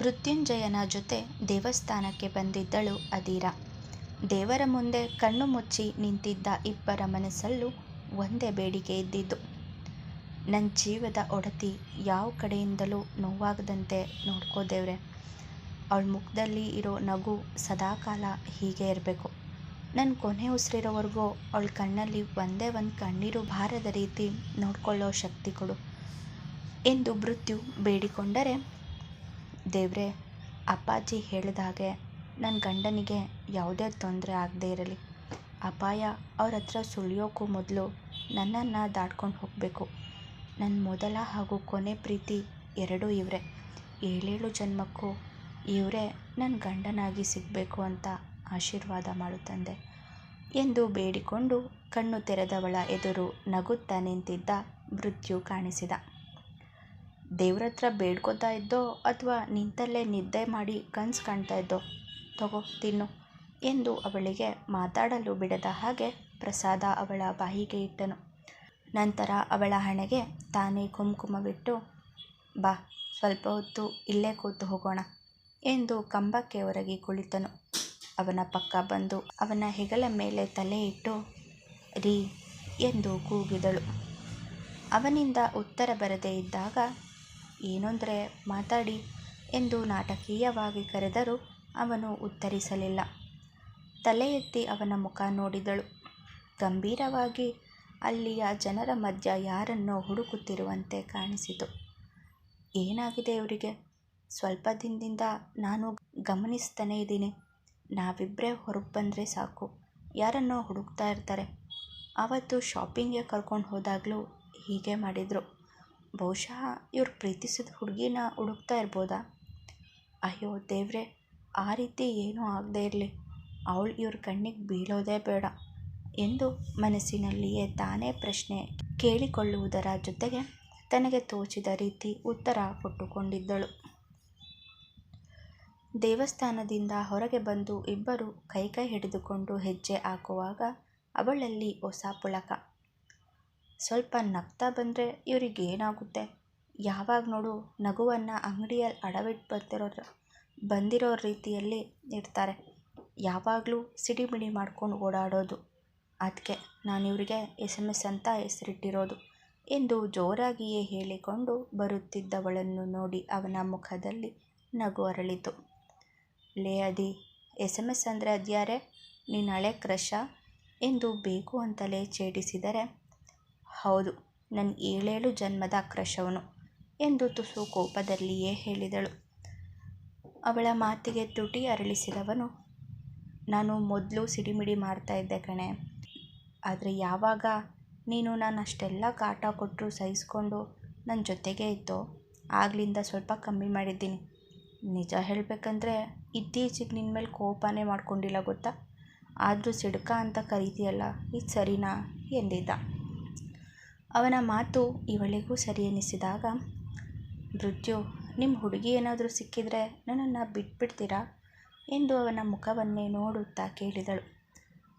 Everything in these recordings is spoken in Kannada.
ಮೃತ್ಯುಂಜಯನ ಜೊತೆ ದೇವಸ್ಥಾನಕ್ಕೆ ಬಂದಿದ್ದಳು ಅದೀರ. ದೇವರ ಮುಂದೆ ಕಣ್ಣು ಮುಚ್ಚಿ ನಿಂತಿದ್ದ ಇಬ್ಬರ ಮನಸ್ಸಲ್ಲೂ ಒಂದೇ ಬೇಡಿಕೆ ಇದ್ದಿದ್ದು. ನನ್ನ ಜೀವದ ಒಡತಿ ಯಾವ ಕಡೆಯಿಂದಲೂ ನೋವಾಗದಂತೆ ನೋಡ್ಕೋ ದೇವ್ರೆ ಅವಳ ಮುಖದಲ್ಲಿ ಇರೋ ನಗು ಸದಾಕಾಲ ಹೀಗೆ ಇರಬೇಕು ನನ್ನ ಕೊನೆ ಉಸಿರಿರೋವರೆಗೂ ಅವಳ ಕಣ್ಣಲ್ಲಿ ಒಂದೇ ಒಂದು ಕಣ್ಣೀರು ಬಾರದ ರೀತಿ ನೋಡ್ಕೊಳ್ಳೋ ಶಕ್ತಿ ಕೊಡು ಎಂದು ಮೃತ್ಯು ಬೇಡಿಕೊಂಡರೆ, ದೇವ್ರೇ, ಅಪ್ಪಾಜಿ ಹೇಳಿದ ಹಾಗೆ ನನ್ನ ಗಂಡನಿಗೆ ಯಾವುದೇ ತೊಂದರೆ ಆಗದೇ ಇರಲಿ. ಅಪಾಯ ಅವ್ರತ್ರ ಸುಳಿಯೋಕ್ಕೂ ಮೊದಲು ನನ್ನನ್ನು ದಾಟ್ಕೊಂಡು ಹೋಗಬೇಕು ನನ್ನ ಮೊದಲ ಹಾಗೂ ಕೊನೆ ಪ್ರೀತಿ ಎರಡೂ ಇವರೇ ಏಳೇಳು ಜನ್ಮಕ್ಕೂ ಇವರೇ ನನ್ನ ಗಂಡನಾಗಿ ಸಿಗಬೇಕು ಅಂತ ಆಶೀರ್ವಾದ ಮಾಡು ತಂದೆ ಎಂದು ಬೇಡಿಕೊಂಡು ಕಣ್ಣು ತೆರೆದವಳ ಎದುರು ನಗುತ್ತಾ ನಿಂತಿದ್ದ ಮೃತ್ಯು ಕಾಣಿಸಿದ. ದೇವ್ರತ್ರ ಬೇಡ್ಕೋತಾ ಇದ್ದೋ ಅಥವಾ ನಿಂತಲ್ಲೇ ನಿದ್ದೆ ಮಾಡಿ ಕನ್ಸು ಕಾಣ್ತಾ ಇದ್ದೋ ತಗೋ ತಿನ್ನು ಎಂದು ಅವಳಿಗೆ ಮಾತಾಡಲು ಬಿಡದ ಹಾಗೆ ಪ್ರಸಾದ ಅವಳ ಬಾಯಿಗೆ ಇಟ್ಟನು. ನಂತರ ಅವಳ ಹಣೆಗೆ ತಾನೇ ಕುಂಕುಮವಿಟ್ಟು, ಬಾ ಸ್ವಲ್ಪ ಹೊತ್ತು ಇಲ್ಲೇ ಕೂತು ಹೋಗೋಣ ಎಂದು ಕಂಬಕ್ಕೆ ಒರಗಿ ಕುಳಿತನು. ಅವನ ಪಕ್ಕ ಬಂದು ಅವನ ಹೆಗಲ ಮೇಲೆ ತಲೆ ಇಟ್ಟು, ರೀ ಎಂದು ಕೂಗಿದಳು. ಅವನಿಂದ ಉತ್ತರ ಬರದೇ ಇದ್ದಾಗ, ಏನೂಂದ್ರೆ ಮಾತಾಡಿ ಎಂದು ನಾಟಕೀಯವಾಗಿ ಕರೆದರೂ ಅವನು ಉತ್ತರಿಸಲಿಲ್ಲ. ತಲೆ ಎತ್ತಿ ಅವನ ಮುಖ ನೋಡಿದಳು. ಗಂಭೀರವಾಗಿ ಅಲ್ಲಿಯ ಜನರ ಮಧ್ಯ ಯಾರನ್ನೋ ಹುಡುಕುತ್ತಿರುವಂತೆ ಕಾಣಿಸಿತು. ಏನಾಗಿದೆ ಇವರಿಗೆ ಸ್ವಲ್ಪ ದಿನದಿಂದ ನಾನು ಗಮನಿಸ್ತನೇ ಇದ್ದೀನಿ ನಾವಿಬ್ಬರೇ ಹೊರಗೆ ಬಂದರೆ ಸಾಕು ಯಾರನ್ನೋ ಹುಡುಕ್ತಾ ಇರ್ತಾರೆ. ಅವತ್ತು ಶಾಪಿಂಗ್ಗೆ ಕರ್ಕೊಂಡು ಹೋದಾಗಲೂ ಹೀಗೆ ಮಾಡಿದ್ರು. ಬಹುಶಃ ಇವ್ರು ಪ್ರೀತಿಸಿದ ಹುಡುಗೀನ ಹುಡುಕ್ತಾ ಇರ್ಬೋದಾ? ಅಯ್ಯೋ ದೇವ್ರೆ, ಆ ರೀತಿ ಏನೂ ಆಗದೇ ಇರಲಿ ಅವಳು ಇವ್ರ ಕಣ್ಣಿಗೆ ಬೀಳೋದೇ ಬೇಡ ಎಂದು ಮನಸ್ಸಿನಲ್ಲಿಯೇ ತಾನೇ ಪ್ರಶ್ನೆ ಕೇಳಿಕೊಳ್ಳುವುದರ ಜೊತೆಗೆ ತನಗೆ ತೋಚಿದ ರೀತಿ ಉತ್ತರ ಕೊಟ್ಟುಕೊಂಡಿದ್ದಳು. ದೇವಸ್ಥಾನದಿಂದ ಹೊರಗೆ ಬಂದು ಇಬ್ಬರೂ ಕೈಕೈ ಹಿಡಿದುಕೊಂಡು ಹೆಜ್ಜೆ ಹಾಕುವಾಗ ಅವಳಲ್ಲಿ ಹೊಸ ಪುಳಕ. ಸ್ವಲ್ಪ ನಗ್ತಾ ಬಂದರೆ ಇವ್ರಿಗೆ ಏನಾಗುತ್ತೆ ಯಾವಾಗ ನೋಡು ನಗುವನ್ನು ಅಂಗಡಿಯಲ್ಲಿ ಅಡವಿಟ್ಟು ಬಂದಿರೋ ರೀತಿಯಲ್ಲಿ ಇರ್ತಾರೆ. ಯಾವಾಗಲೂ ಸಿಡಿಮಿಡಿ ಮಾಡ್ಕೊಂಡು ಓಡಾಡೋದು. ಅದಕ್ಕೆ ನಾನು ಇವರಿಗೆ ಎಸ್ ಎಂ ಎಸ್ ಅಂತ ಹೆಸರಿಟ್ಟಿರೋದು ಎಂದು ಜೋರಾಗಿಯೇ ಹೇಳಿಕೊಂಡು ಬರುತ್ತಿದ್ದವಳನ್ನು ನೋಡಿ ಅವನ ಮುಖದಲ್ಲಿ ನಗು ಅರಳಿತು. ಲೇ ಅದಿ, ಎಸ್ ಅಂದರೆ ಅದ್ಯಾರೆ ನಿನ್ನ ಹಳೆ ಕ್ರಶ ಎಂದು ಬೇಕು ಅಂತಲೇ ಛೇಡಿಸಿದರೆ, ಹೌದು ನನ್ನ ಏಳೇಳು ಜನ್ಮದ ಕ್ರಶವನು ಎಂದು ತುಸು ಕೋಪದಲ್ಲಿಯೇ ಹೇಳಿದಳು. ಅವಳ ಮಾತಿಗೆ ತುಟಿ ಅರಳಿಸಿದವನು, ನಾನು ಮೊದಲು ಸಿಡಿಮಿಡಿ ಮಾಡ್ತಾ ಇದ್ದೆ ಕಣೆ ಆದರೆ ಯಾವಾಗ ನೀನು ನಾನು ಅಷ್ಟೆಲ್ಲ ಕಾಟ ಕೊಟ್ಟರು ಸಹಿಸ್ಕೊಂಡು ನನ್ನ ಜೊತೆಗೆ ಇದ್ದೋ ಆಗಲಿಂದ ಸ್ವಲ್ಪ ಕಮ್ಮಿ ಮಾಡಿದ್ದೀನಿ. ನಿಜ ಹೇಳಬೇಕಂದ್ರೆ ಇತ್ತೀಚೆಗೆ ನಿನ್ನ ಮೇಲೆ ಕೋಪನೇ ಮಾಡ್ಕೊಂಡಿಲ್ಲ ಗೊತ್ತಾ? ಆದರೂ ಸಿಡ್ಕ ಅಂತ ಕರೀತಿಯಲ್ಲ ಇದು ಸರಿನಾ ಎಂದಿದ್ದ. ಅವನ ಮಾತು ಇವಳಿಗೂ ಸರಿ ಎನಿಸಿದಾಗ ಮೃತ್ಯು ನಿಮ್ಮ ಹುಡುಗಿ ಏನಾದರೂ ಸಿಕ್ಕಿದ್ರೆ ನನ್ನನ್ನು ಬಿಟ್ಬಿಡ್ತೀರಾ ಎಂದು ಅವನ ಮುಖವನ್ನೇ ನೋಡುತ್ತಾ ಕೇಳಿದಳು.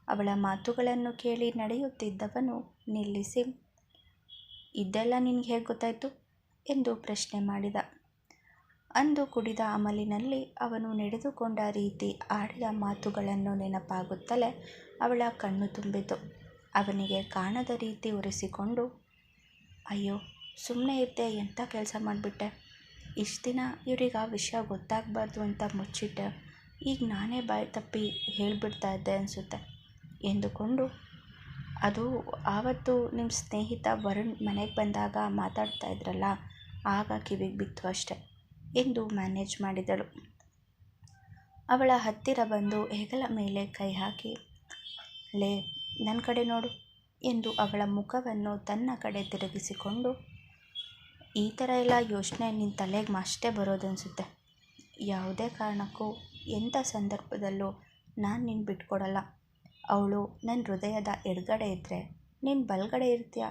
ಅವಳ ಮಾತುಗಳನ್ನು ಕೇಳಿ ನಡೆಯುತ್ತಿದ್ದವನು ನಿಲ್ಲಿಸಿ, ಇದೆಲ್ಲ ನಿನಗೆ ಹೇಗೆ ಗೊತ್ತಾಯಿತು ಎಂದು ಪ್ರಶ್ನೆ ಮಾಡಿದ. ಅಂದು ಕುಡಿದ ಅಮಲಿನಲ್ಲಿ ಅವನು ನಡೆದುಕೊಂಡ ರೀತಿ ಆಡಿದ ಮಾತುಗಳನ್ನು ನೆನಪಾಗುತ್ತಲೇ ಅವಳ ಕಣ್ಣು ತುಂಬಿತು. ಅವನಿಗೆ ಕಾಣದ ರೀತಿ ಒರೆಸಿಕೊಂಡು, ಅಯ್ಯೋ ಸುಮ್ಮನೆ ಇದ್ದೆ ಎಂಥ ಕೆಲಸ ಮಾಡಿಬಿಟ್ಟೆ? ಇಷ್ಟು ದಿನ ಇವ್ರಿಗೆ ಆ ವಿಷಯ ಗೊತ್ತಾಗಬಾರ್ದು ಅಂತ ಮುಚ್ಚಿಟ್ಟೆ. ಈಗ ನಾನೇ ಬಾಯ್ತಪ್ಪಿ ಹೇಳಿಬಿಡ್ತಾ ಇದ್ದೆ ಅನಿಸುತ್ತೆ. ಎಂದುಕೊಂಡು, ಅದು ಆವತ್ತು ನಿಮ್ಮ ಸ್ನೇಹಿತ ವರುಣ್ ಮನೆಗೆ ಬಂದಾಗ ಮಾತಾಡ್ತಾ ಇದ್ರಲ್ಲ ಆಗ ಕಿವಿಗೆ ಬಿತ್ತು ಅಷ್ಟೇ. ಎಂದು ಮ್ಯಾನೇಜ್ ಮಾಡಿದಳು. ಅವಳ ಹತ್ತಿರ ಬಂದು ಹೆಗಲ ಮೇಲೆ ಕೈ ಹಾಕಿ, ಲೇ ನನ್ನ ಕಡೆ ನೋಡು. ಎಂದು ಅವಳ ಮುಖವನ್ನು ತನ್ನ ಕಡೆ ತಿರುಗಿಸಿಕೊಂಡು, ಈ ಥರ ಎಲ್ಲ ಯೋಚನೆ ನಿನ್ನ ತಲೆಗೆ ಅಷ್ಟೇ ಅನಿಸುತ್ತೆ ಯಾವುದೇ ಕಾರಣಕ್ಕೂ ಎಂಥ ಸಂದರ್ಭದಲ್ಲೂ ನಾನು ನಿನ್ನ ಬಿಟ್ಕೊಡಲ್ಲ. ಅವಳು ನನ್ನ ಹೃದಯದ ಎಡಗಡೆ ಇದ್ದರೆ ನೀನು ಬಲಗಡೆ ಇರ್ತೀಯ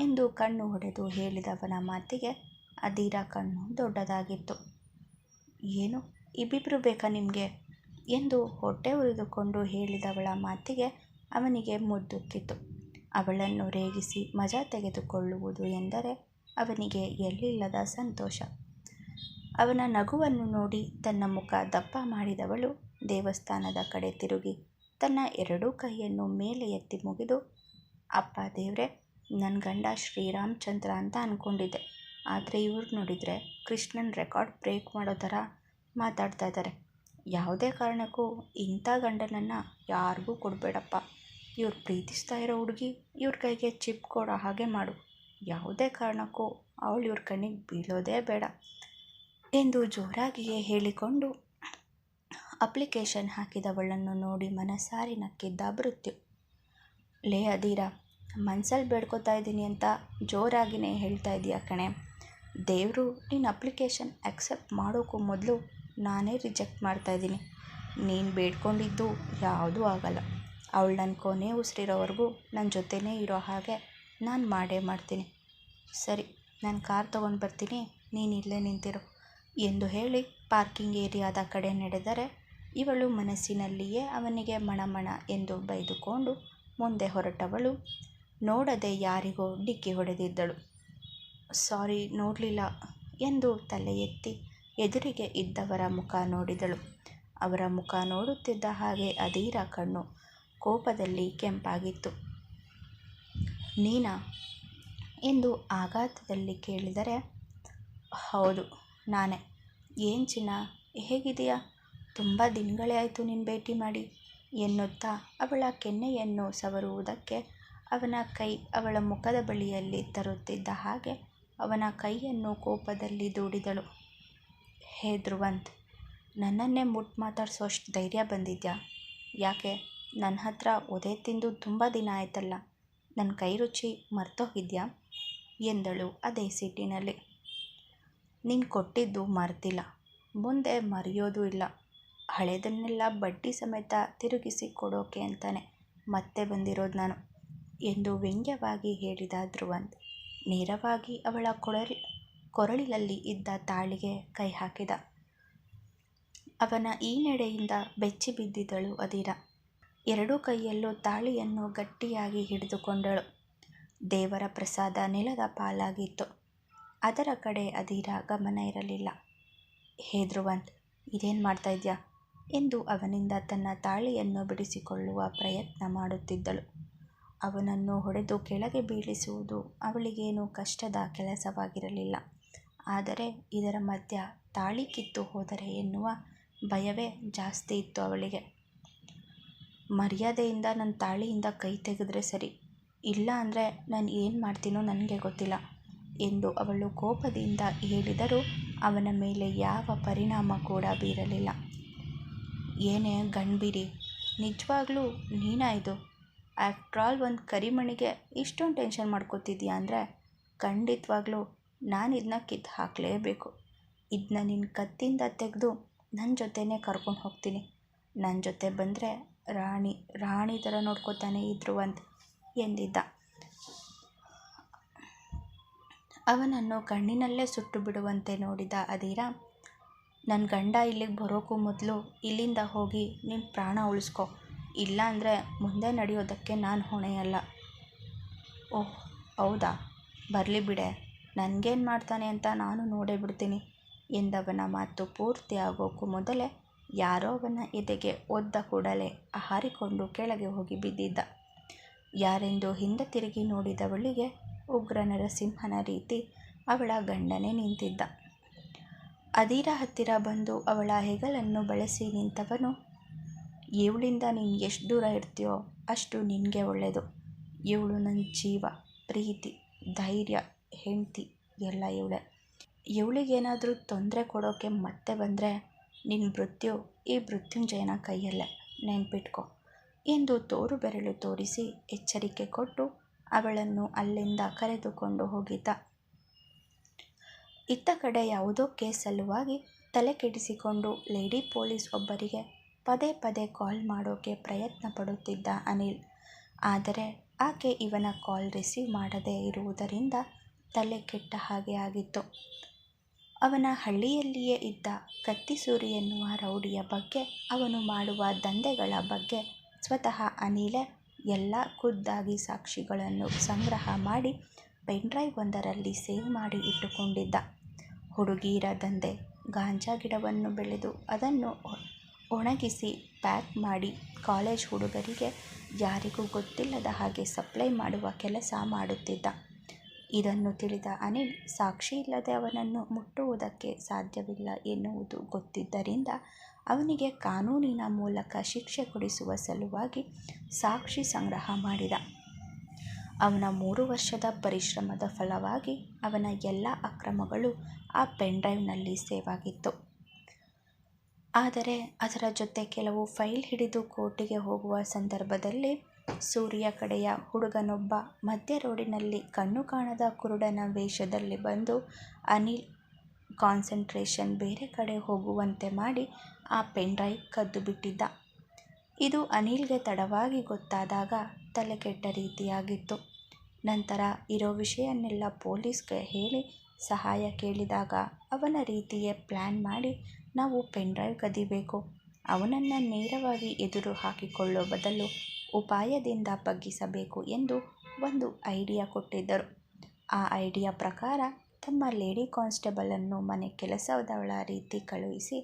ಎಂದು ಕಣ್ಣು ಹೊಡೆದು ಹೇಳಿದವನ ಮಾತಿಗೆ ಅದೀರ ಕಣ್ಣು ದೊಡ್ಡದಾಗಿತ್ತು. ಏನು ಇಬ್ಬಿಬ್ಬರು ಬೇಕಾ ನಿಮಗೆ ಎಂದು ಹೊಟ್ಟೆ ಉರಿದುಕೊಂಡು ಹೇಳಿದವಳ ಮಾತಿಗೆ ಅವನಿಗೆ ಮುದ್ದುಕ್ಕಿತು. ಅವಳನ್ನು ರೇಗಿಸಿ ಮಜಾ ತೆಗೆದುಕೊಳ್ಳುವುದು ಎಂದರೆ ಅವನಿಗೆ ಎಲ್ಲಿಲ್ಲದ ಸಂತೋಷ. ಅವನ ನಗುವನ್ನು ನೋಡಿ ತನ್ನ ಮುಖ ದಪ್ಪ ಮಾಡಿದವಳು ದೇವಸ್ಥಾನದ ಕಡೆ ತಿರುಗಿ ತನ್ನ ಎರಡೂ ಕೈಯನ್ನು ಮೇಲೆ ಎತ್ತಿ ಮುಗಿದು, ಅಪ್ಪ ದೇವ್ರೆ ನನ್ನ ಗಂಡ ಶ್ರೀರಾಮಚಂದ್ರ ಅಂತ ಅಂದ್ಕೊಂಡಿದ್ದೆ ಆದರೆ ಇವ್ರು ನೋಡಿದರೆ ಕೃಷ್ಣನ್ ರೆಕಾರ್ಡ್ ಬ್ರೇಕ್ ಮಾಡೋ ಥರ ಮಾತಾಡ್ತಾ ಇದ್ದಾರೆ ಯಾವುದೇ ಕಾರಣಕ್ಕೂ ಇಂಥ ಗಂಡನನ್ನು ಯಾರಿಗೂ ಕೊಡಬೇಡಪ್ಪ. ಇವ್ರು ಪ್ರೀತಿಸ್ತಾ ಇರೋ ಹುಡುಗಿ ಇವ್ರ ಕೈಗೆ ಚಿಪ್ ಕೊಡೋ ಹಾಗೆ ಮಾಡು. ಯಾವುದೇ ಕಾರಣಕ್ಕೂ ಅವಳು ಇವ್ರ ಕಣ್ಣಿಗೆ ಬೀಳೋದೇ ಬೇಡ. ಎಂದು ಜೋರಾಗಿಯೇ ಹೇಳಿಕೊಂಡು ಅಪ್ಲಿಕೇಶನ್ ಹಾಕಿದವಳನ್ನು ನೋಡಿ ಮನಸಾರಿ ನಕ್ಕಿದ್ದ ಮೃತ್ಯು ಲೇ ಅದೀರ ಮನ್ಸಲ್ಲಿ ಬೇಡ್ಕೋತಾ ಇದ್ದೀನಿ ಅಂತ ಜೋರಾಗಿನೇ ಹೇಳ್ತಾ ಇದೀಯ ಕಣೆ. ದೇವರು ನಿನ್ನ ಅಪ್ಲಿಕೇಶನ್ ಆಕ್ಸೆಪ್ಟ್ ಮಾಡೋಕ್ಕೂ ಮೊದಲು ನಾನೇ ರಿಜೆಕ್ಟ್ ಮಾಡ್ತಾಯಿದ್ದೀನಿ ನೀನು ಬೇಡ್ಕೊಂಡಿದ್ದು ಯಾವುದೂ ಆಗಲ್ಲ. ಅವಳು ನನ್ನ ಕೊನೆ ಉಸಿರಿರೋವರೆಗೂ ನನ್ನ ಜೊತೆನೇ ಇರೋ ಹಾಗೆ ನಾನು ಮಾಡೇ ಮಾಡ್ತೀನಿ. ಸರಿ, ನಾನು ಕಾರ್ ತೊಗೊಂಡು ಬರ್ತೀನಿ, ನೀನು ಇಲ್ಲೇ ನಿಂತಿರು. ಎಂದು ಹೇಳಿ ಪಾರ್ಕಿಂಗ್ ಏರಿಯಾದ ಕಡೆ ನಡೆದರೆ ಇವಳು ಮನಸ್ಸಿನಲ್ಲಿಯೇ ಅವನಿಗೆ ಮಣಮಣ ಎಂದು ಬೈದುಕೊಂಡು ಮುಂದೆ ಹೊರಟವಳು. ನೋಡದೆ ಯಾರಿಗೋ ಡಿಕ್ಕಿ ಹೊಡೆದಿದ್ದಳು. ಸಾರಿ, ನೋಡಲಿಲ್ಲ ಎಂದು ತಲೆ ಎತ್ತಿ ಎದುರಿಗೆ ಇದ್ದವರ ಮುಖ ನೋಡಿದಳು. ಅವರ ಮುಖ ನೋಡುತ್ತಿದ್ದ ಹಾಗೆ ಅಧೀರ ಕಣ್ಣು ಕೋಪದಲ್ಲಿ ಕೆಂಪಾಗಿತ್ತು. ನೀನಾ? ಎಂದು ಆಘಾತದಲ್ಲಿ ಕೇಳಿದರೆ, ಹೌದು, ನಾನೇ. ಏನ್ ಚಿನ್ನ? ಹೇಗಿದೆಯಾ ತುಂಬ ದಿನಗಳೇ ಆಯಿತು ನಿನ್ನ ಭೇಟಿ ಮಾಡಿ. ಎನ್ನುತ್ತಾ ಅವಳ ಕೆನ್ನೆಯನ್ನು ಸವರುವುದಕ್ಕೆ ಅವನ ಕೈ ಅವಳ ಮುಖದ ಬಳಿಯಲ್ಲಿ ತರುತ್ತಿದ್ದ ಹಾಗೆ ಅವನ ಕೈಯನ್ನು ಕೋಪದಲ್ಲಿ ದೂಡಿದಳು. ಹೇ ಧ್ರುವಂತ್, ನನ್ನನ್ನೇ ಮುಟ್ಟು ಮಾತಾಡ್ಸೋಷ್ಟು ಧೈರ್ಯ ಬಂದಿದ್ಯಾ? ಯಾಕೆ? ನನ್ನ ಹತ್ರ ಒದೆ ತಿಂದು ತುಂಬ ದಿನ ಆಯ್ತಲ್ಲ ನನ್ನ ಕೈ ರುಚಿ ಮರ್ತೋಗಿದ್ಯಾ? ಎಂದಳು ಅದೇ ಸಿಟ್ಟಿನಲ್ಲಿ ನೀನು ಕೊಟ್ಟಿದ್ದು ಮರ್ತಿಲ್ಲ, ಮುಂದೆ ಮರೆಯೋದು ಇಲ್ಲ. ಹಳೆದನ್ನೆಲ್ಲ ಬಡ್ಡಿ ಸಮೇತ ತಿರುಗಿಸಿ ಕೊಡೋಕೆ ಅಂತಾನೆ ಮತ್ತೆ ಬಂದಿರೋದು ನಾನು ಎಂದು ವ್ಯಂಗ್ಯವಾಗಿ ಹೇಳಿದ ಧ್ರುವಂತ್ ನೇರವಾಗಿ ಅವಳ ಕೊರಳಿ ಕೊರಳಿನಲ್ಲಿ ಇದ್ದ ತಾಳಿಗೆ ಕೈ ಹಾಕಿದ. ಅವನ ಈ ನಡೆಯಿಂದ ಬೆಚ್ಚಿ ಬಿದ್ದಿದ್ದಳು ಅದಿರ ಎರಡೂ ಕೈಯಲ್ಲೂ ತಾಳಿಯನ್ನು ಗಟ್ಟಿಯಾಗಿ ಹಿಡಿದುಕೊಂಡಳು. ದೇವರ ಪ್ರಸಾದ ನೆಲದ ಪಾಲಾಗಿತ್ತು. ಅದರ ಕಡೆ ಅಧೀರ ಗಮನ ಇರಲಿಲ್ಲ. ಹೇ ಧ್ರುವಂತ್, ಇದೇನು ಮಾಡ್ತಾ ಇದೆಯಾ? ಎಂದು ಅವನಿಂದ ತನ್ನ ತಾಳಿಯನ್ನು ಬಿಡಿಸಿಕೊಳ್ಳುವ ಪ್ರಯತ್ನ ಮಾಡುತ್ತಿದ್ದಳು. ಅವನನ್ನು ಹೊಡೆದು ಕೆಳಗೆ ಬೀಳಿಸುವುದು ಅವಳಿಗೇನು ಕಷ್ಟದ ಕೆಲಸವಾಗಿರಲಿಲ್ಲ. ಆದರೆ ಇದರ ಮಧ್ಯ ತಾಳಿ ಕಿತ್ತು ಹೋದರೆ ಎನ್ನುವ ಭಯವೇ ಜಾಸ್ತಿ ಇತ್ತು ಅವಳಿಗೆ. ಮರ್ಯಾದೆಯಿಂದ ನನ್ನ ತಾಳಿಯಿಂದ ಕೈ ತೆಗೆದ್ರೆ ಸರಿ. ಇಲ್ಲ ಅಂದರೆ ನಾನು ಏನು ಮಾಡ್ತೀನೋ ನನಗೆ ಗೊತ್ತಿಲ್ಲ ಎಂದು ಅವಳು ಕೋಪದಿಂದ ಹೇಳಿದರೂ ಅವನ ಮೇಲೆ ಯಾವ ಪರಿಣಾಮ ಕೂಡ ಬೀರಲಿಲ್ಲ. ಏನೇ ಗಣ್ಬಿರಿ ನಿಜವಾಗ್ಲೂ ನೀನಾ ಇದು? ಆಫ್ಟರ್ ಆಲ್ ಒಂದು ಕರಿಮಣಿಗೆ ಇಷ್ಟೊಂದು ಟೆನ್ಷನ್ ಮಾಡ್ಕೋತಿದ್ಯಾ ಅಂದರೆ ಖಂಡಿತವಾಗ್ಲೂ ನಾನು ಇದನ್ನ ಕಿತ್ತು ಹಾಕಲೇಬೇಕು. ಇದನ್ನ ನಿನ್ನ ಕತ್ತಿಂದ ತೆಗೆದು ನನ್ನ ಜೊತೆನೇ ಕರ್ಕೊಂಡು ಹೋಗ್ತೀನಿ. ನನ್ನ ಜೊತೆ ಬಂದರೆ ರಾಣಿ ರಾಣಿ ಥರ ನೋಡ್ಕೊತಾನೆ ಇದ್ರು ಅಂತ ಎಂದಿದ್ದ. ಅವನನ್ನು ಕಣ್ಣಿನಲ್ಲೇ ಸುಟ್ಟು ಬಿಡುವಂತೆ ನೋಡಿದ ಅಧೀರ ನನ್ನ ಗಂಡ ಇಲ್ಲಿಗೆ ಬರೋಕ್ಕೂ ಮೊದಲು ಇಲ್ಲಿಂದ ಹೋಗಿ ನಿನ್ನ ಪ್ರಾಣ ಉಳಿಸ್ಕೊ. ಇಲ್ಲ ಅಂದರೆ ಮುಂದೆ ನಡೆಯೋದಕ್ಕೆ ನಾನು ಹೊಣೆಯಲ್ಲ. ಓಹ್, ಹೌದಾ? ಬರಲಿ ಬಿಡೆ. ನನಗೇನು ಮಾಡ್ತಾನೆ ಅಂತ ನಾನು ನೋಡೇ ಬಿಡ್ತೀನಿ ಎಂದವನ ಮಾತು ಪೂರ್ತಿ ಆಗೋಕ್ಕೂ ಮೊದಲೇ ಯಾರೋ ಅವನ ಎದೆಗೆ ಒದ್ದ ಕೂಡಲೇ ಹಾರಿಕೊಂಡು ಕೆಳಗೆ ಹೋಗಿ ಬಿದ್ದಿದ್ದ. ಯಾರೆಂದು ಹಿಂದೆ ತಿರುಗಿ ನೋಡಿದವಳಿಗೆ ಉಗ್ರ ನರಸಿಂಹನ ರೀತಿ ಅವಳ ಗಂಡನೇ ನಿಂತಿದ್ದ. ಅದಿರ ಹತ್ತಿರ ಬಂದು ಅವಳ ಹೆಗಲನ್ನು ಬಳಸಿ ನಿಂತವನು ಇವಳಿಂದ ನೀನು ಎಷ್ಟು ದೂರ ಇರ್ತೀಯೋ ಅಷ್ಟು ನಿನಗೆ ಒಳ್ಳೆಯದು ಇವಳು ನನ್ನ ಜೀವ, ಪ್ರೀತಿ, ಧೈರ್ಯ, ಹೆಂಡತಿ, ಎಲ್ಲ ಇವಳೆ. ಇವಳಿಗೇನಾದರೂ ತೊಂದರೆ ಕೊಡೋಕ್ಕೆ ಮತ್ತೆ ಬಂದರೆ ನಿನ್ನ ಮೃತ್ಯು ಈ ಮೃತ್ಯುಂಜಯನ ಕೈಯಲ್ಲೇ. ನೆನ್ಪಿಟ್ಕೊ. ಎಂದು ತೋರು ಬೆರಳು ತೋರಿಸಿ ಎಚ್ಚರಿಕೆ ಕೊಟ್ಟು ಅವಳನ್ನು ಅಲ್ಲಿಂದ ಕರೆದುಕೊಂಡು ಹೋಗಿದ್ದ. ಇತ್ತ ಕಡೆ ಯಾವುದೋ ಕೇಸ್ ಸಲುವಾಗಿ ತಲೆ ಕೆಡಿಸಿಕೊಂಡು ಲೇಡಿ ಪೊಲೀಸ್ ಒಬ್ಬರಿಗೆ ಪದೇ ಪದೇ ಕಾಲ್ ಮಾಡೋಕೆ ಪ್ರಯತ್ನ ಪಡುತ್ತಿದ್ದ ಅನಿಲ್. ಆದರೆ ಆಕೆ ಇವನ ಕಾಲ್ ರಿಸೀವ್ ಮಾಡದೇ ಇರುವುದರಿಂದ ತಲೆ ಕೆಟ್ಟ ಹಾಗೆ ಆಗಿತ್ತು. ಅವನ ಹಳ್ಳಿಯಲ್ಲಿಯೇ ಇದ್ದ ಕತ್ತಿಸೂರಿ ಎನ್ನುವ ರೌಡಿಯ ಬಗ್ಗೆ, ಅವನು ಮಾಡುವ ದಂಧೆಗಳ ಬಗ್ಗೆ ಸ್ವತಃ ಅನಿಲೇ ಎಲ್ಲ ಖುದ್ದಾಗಿ ಸಾಕ್ಷಿಗಳನ್ನು ಸಂಗ್ರಹ ಮಾಡಿ ಪೆನ್ಡ್ರೈವ್ ಒಂದರಲ್ಲಿ ಸೇವ್ ಮಾಡಿ ಇಟ್ಟುಕೊಂಡಿದ್ದ ಹುಡುಗೀರ ದಂಧೆ, ಗಾಂಜಾ ಗಿಡವನ್ನು ಬೆಳೆದು ಅದನ್ನು ಒಣಗಿಸಿ ಪ್ಯಾಕ್ ಮಾಡಿ ಕಾಲೇಜ್ ಹುಡುಗರಿಗೆ ಯಾರಿಗೂ ಗೊತ್ತಿಲ್ಲದ ಹಾಗೆ ಸಪ್ಲೈ ಮಾಡುವ ಕೆಲಸ ಮಾಡುತ್ತಿದ್ದ. ಇದನ್ನು ತಿಳಿದ ಅನಿಲ್, ಸಾಕ್ಷಿ ಇಲ್ಲದೆ ಅವನನ್ನು ಮುಟ್ಟುವುದಕ್ಕೆ ಸಾಧ್ಯವಿಲ್ಲ ಎನ್ನುವುದು ಗೊತ್ತಿದ್ದರಿಂದ ಅವನಿಗೆ ಕಾನೂನಿನ ಮೂಲಕ ಶಿಕ್ಷೆ ಕೊಡಿಸುವ ಸಲುವಾಗಿ ಸಾಕ್ಷಿ ಸಂಗ್ರಹ ಮಾಡಿದ. ಅವನ ಮೂರು ವರ್ಷದ ಪರಿಶ್ರಮದ ಫಲವಾಗಿ ಅವನ ಎಲ್ಲ ಅಕ್ರಮಗಳು ಆ ಪೆನ್ ಡ್ರೈವ್ನಲ್ಲಿ ಸೇವ್ ಆಗಿತ್ತು. ಆದರೆ ಅದರ ಜೊತೆ ಕೆಲವು ಫೈಲ್ ಹಿಡಿದು ಕೋರ್ಟಿಗೆ ಹೋಗುವ ಸಂದರ್ಭದಲ್ಲಿ ಸೂರ್ಯ ಕಡೆಯ ಹುಡುಗನೊಬ್ಬ ಮಧ್ಯ ರೋಡಿನಲ್ಲಿ ಕಣ್ಣು ಕಾಣದ ಕುರುಡನ ವೇಷದಲ್ಲಿ ಬಂದು ಅನಿಲ್ ಕಾನ್ಸಂಟ್ರೇಷನ್ ಬೇರೆ ಕಡೆ ಹೋಗುವಂತೆ ಮಾಡಿ ಆ ಪೆನ್ ಡ್ರೈವ್ ಕದ್ದು ಬಿಟ್ಟಿದ್ದ. ಇದು ಅನಿಲ್ಗೆ ತಡವಾಗಿ ಗೊತ್ತಾದಾಗ ತಲೆಕೆಟ್ಟ ರೀತಿಯಾಗಿತ್ತು. ನಂತರ ಇರೋ ವಿಷಯನ್ನೆಲ್ಲ ಪೊಲೀಸ್ಗೆ ಹೇಳಿ ಸಹಾಯ ಕೇಳಿದಾಗ ಅವನ ರೀತಿಯೇ ಪ್ಲ್ಯಾನ್ ಮಾಡಿ ನಾವು ಪೆನ್ ಡ್ರೈವ್ ಕದಿಬೇಕು, ಅವನನ್ನು ನೇರವಾಗಿ ಎದುರು ಹಾಕಿಕೊಳ್ಳೋ ಬದಲು ಉಪಾಯದಿಂದ ಬಗ್ಗಿಸಬೇಕು ಎಂದು ಒಂದು ಐಡಿಯಾ ಕೊಟ್ಟಿದ್ದರು. ಆ ಐಡಿಯಾ ಪ್ರಕಾರ ತಮ್ಮ ಲೇಡಿ ಕಾನ್ಸ್ಟೇಬಲನ್ನು ಮನೆ ಕೆಲಸದವಳ ರೀತಿ ಕಳುಹಿಸಿ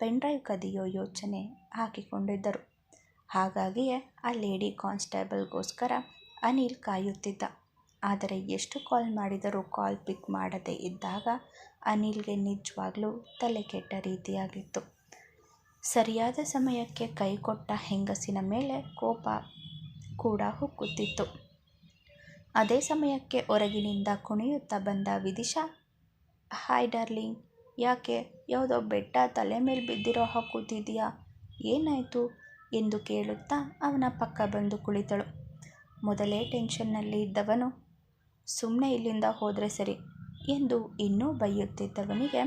ಪೆನ್ಡ್ರೈವ್ ಕದಿಯೋ ಯೋಚನೆ ಹಾಕಿಕೊಂಡಿದ್ದರು. ಹಾಗಾಗಿಯೇ ಆ ಲೇಡಿ ಕಾನ್ಸ್ಟೇಬಲ್ಗೋಸ್ಕರ ಅನಿಲ್ ಕಾಯುತ್ತಿದ್ದ. ಆದರೆ ಎಷ್ಟು ಕಾಲ್ ಮಾಡಿದರೂ ಕಾಲ್ ಪಿಕ್ ಮಾಡದೇ ಇದ್ದಾಗ ಅನಿಲ್ಗೆ ನಿಜ್ವಾಗ್ಲೂ ತಲೆಕೆಟ್ಟ ರೀತಿಯಾಗಿತ್ತು. ಸರಿಯಾದ ಸಮಯಕ್ಕೆ ಕೈಕೊಟ್ಟ ಹೆಂಗಸಿನ ಮೇಲೆ ಕೋಪ ಕೂಡ ಹುಕ್ಕುತ್ತಿತ್ತು. ಅದೇ ಸಮಯಕ್ಕೆ ಹೊರಗಿನಿಂದ ಕುಣಿಯುತ್ತಾ ಬಂದ ವಿದಿಶಾ ಹಾಯ್ ಡಾರ್ಲಿಂಗ್, ಯಾಕೆ ಯಾವುದೋ ಬೆಟ್ಟ ತಲೆ ಮೇಲೆ ಬಿದ್ದಿರೋ ಹಾಕೂತಿದೆಯಾ ಏನಾಯಿತು? ಎಂದು ಕೇಳುತ್ತಾ ಅವನ ಪಕ್ಕ ಬಂದು ಕುಳಿತಳು. ಮೊದಲೇ ಟೆನ್ಷನ್ನಲ್ಲಿ ಇದ್ದವನು ಸುಮ್ಮನೆ ಇಲ್ಲಿಂದ ಹೋದರೆ ಸರಿ ಎಂದು ಇನ್ನೂ ಬೈಯುತ್ತಿದ್ದವನಿಗೆ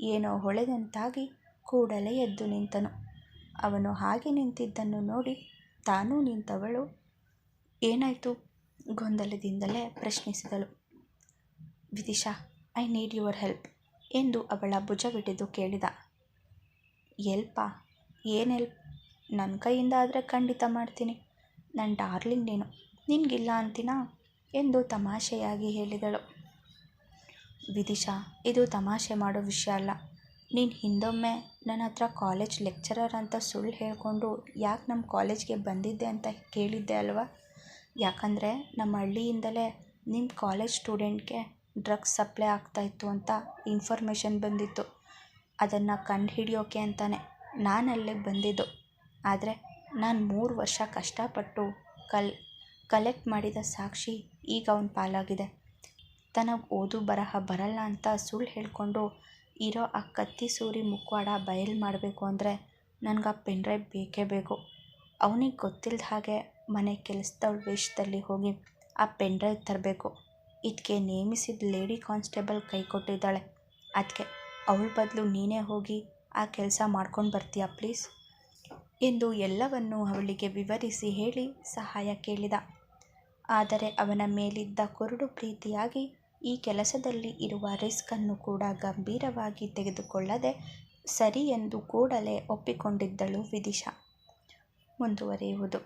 ಏನೋ ಹೊಳೆದಂತಾಗಿ ಕೂಡಲೇ ಎದ್ದು ನಿಂತನು. ಅವನು ಹಾಗೆ ನಿಂತಿದ್ದನ್ನು ನೋಡಿ ತಾನೂ ನಿಂತವಳು ಏನಾಯಿತು ಗೊಂದಲದಿಂದಲೇ ಪ್ರಶ್ನಿಸಿದಳು. Vidisha I need your help ಎಂದು ಅವಳ ಭುಜವಿಡಿದು ಕೇಳಿದ. ಎಲ್ಪಾ ಏನು ಎಲ್ಪ್ ನನ್ನ ಕೈಯಿಂದ ಆದರೆ ಖಂಡಿತ ಮಾಡ್ತೀನಿ. ನನ್ನ ಡಾರ್ಲಿಂಗ್ ನೀನು, ನಿನಗಿಲ್ಲ ಅಂತೀನಾ ಎಂದು ತಮಾಷೆಯಾಗಿ ಹೇಳಿದಳು. ವಿದಿಶಾ ಇದು ತಮಾಷೆ ಮಾಡೋ ವಿಷಯ ಅಲ್ಲ. ನೀನ್ ಹಿಂದೊಮ್ಮೆ ನನ್ನ ಹತ್ರ ಕಾಲೇಜ್ ಲೆಕ್ಚರರ್ ಅಂತ ಸುಳ್ಳು ಹೇಳಿಕೊಂಡು ಯಾಕೆ ನಮ್ಮ ಕಾಲೇಜ್ಗೆ ಬಂದಿದ್ದೆ ಅಂತ ಕೇಳಿದ್ದೆ ಅಲ್ವಾ. ಯಾಕಂದರೆ ನಮ್ಮ ಹಳ್ಳಿಯಿಂದಲೇ ನಿಮ್ಮ ಕಾಲೇಜ್ ಸ್ಟೂಡೆಂಟ್ಗೆ ಡ್ರಗ್ಸ್ ಸಪ್ಲೈ ಆಗ್ತಾಯಿತ್ತು ಅಂತ ಇನ್ಫಾರ್ಮೇಷನ್ ಬಂದಿತ್ತು. ಅದನ್ನು ಕಂಡು ಹಿಡಿಯೋಕ್ಕೆ ಅಂತಾನೆ ನಾನು ಅಲ್ಲಿಗೆ ಬಂದಿದ್ದು. ಆದರೆ ನಾನು ಮೂರು ವರ್ಷ ಕಷ್ಟಪಟ್ಟು ಕಲ್ ಕಲೆಕ್ಟ್ ಮಾಡಿದ ಸಾಕ್ಷಿ ಈಗ ಅವನ ಪಾಲಾಗಿದೆ. ತನಗೆ ಓದು ಬರಹ ಬರಲ್ಲ ಅಂತ ಸುಳ್ಳು ಹೇಳ್ಕೊಂಡು ಇರೋ ಆ ಕತ್ತಿ ಸೂರಿ ಮುಖವಾಡ ಬಯಲು ಮಾಡಬೇಕು ಅಂದರೆ ನನ್ಗೆ ಆ ಪೆನ್ ಡ್ರೈವ್ ಬೇಕೇ ಬೇಕು. ಅವನಿಗೆ ಗೊತ್ತಿಲ್ಲದ ಹಾಗೆ ಮನೆ ಕೆಲಸದವ್ಳ ವೇಷದಲ್ಲಿ ಹೋಗಿ ಆ ಪೆನ್ ಡ್ರೈವ್ ತರಬೇಕು ಇದಕ್ಕೆ ನೇಮಿಸಿದ ಲೇಡಿ ಕಾನ್ಸ್ಟೇಬಲ್ ಕೈ ಕೊಟ್ಟಿದ್ದಾಳೆ ಅದಕ್ಕೆ ಅವಳ ಬದಲು ನೀನೇ ಹೋಗಿ ಆ ಕೆಲಸ ಮಾಡ್ಕೊಂಡು ಬರ್ತೀಯಾ ಪ್ಲೀಸ್. ಎಂದು ಎಲ್ಲವನ್ನೂ ಅವಳಿಗೆ ವಿವರಿಸಿ ಹೇಳಿ ಸಹಾಯ ಕೇಳಿದ. ಆದರೆ ಅವನ ಮೇಲಿದ್ದ ಕುರುಡು ಪ್ರೀತಿಯಾಗಿ ಈ ಕೆಲಸದಲ್ಲಿ ಇರುವ ರಿಸ್ಕ್ ಅನ್ನು ಕೂಡ ಗಂಭೀರವಾಗಿ ತೆಗೆದುಕೊಳ್ಳದೆ ಸರಿ ಎಂದು ಕೂಡಲೇ ಒಪ್ಪಿಕೊಂಡಿದ್ದಳು ವಿದಿಶಾ. ಮುಂದುವರಿಯುವುದು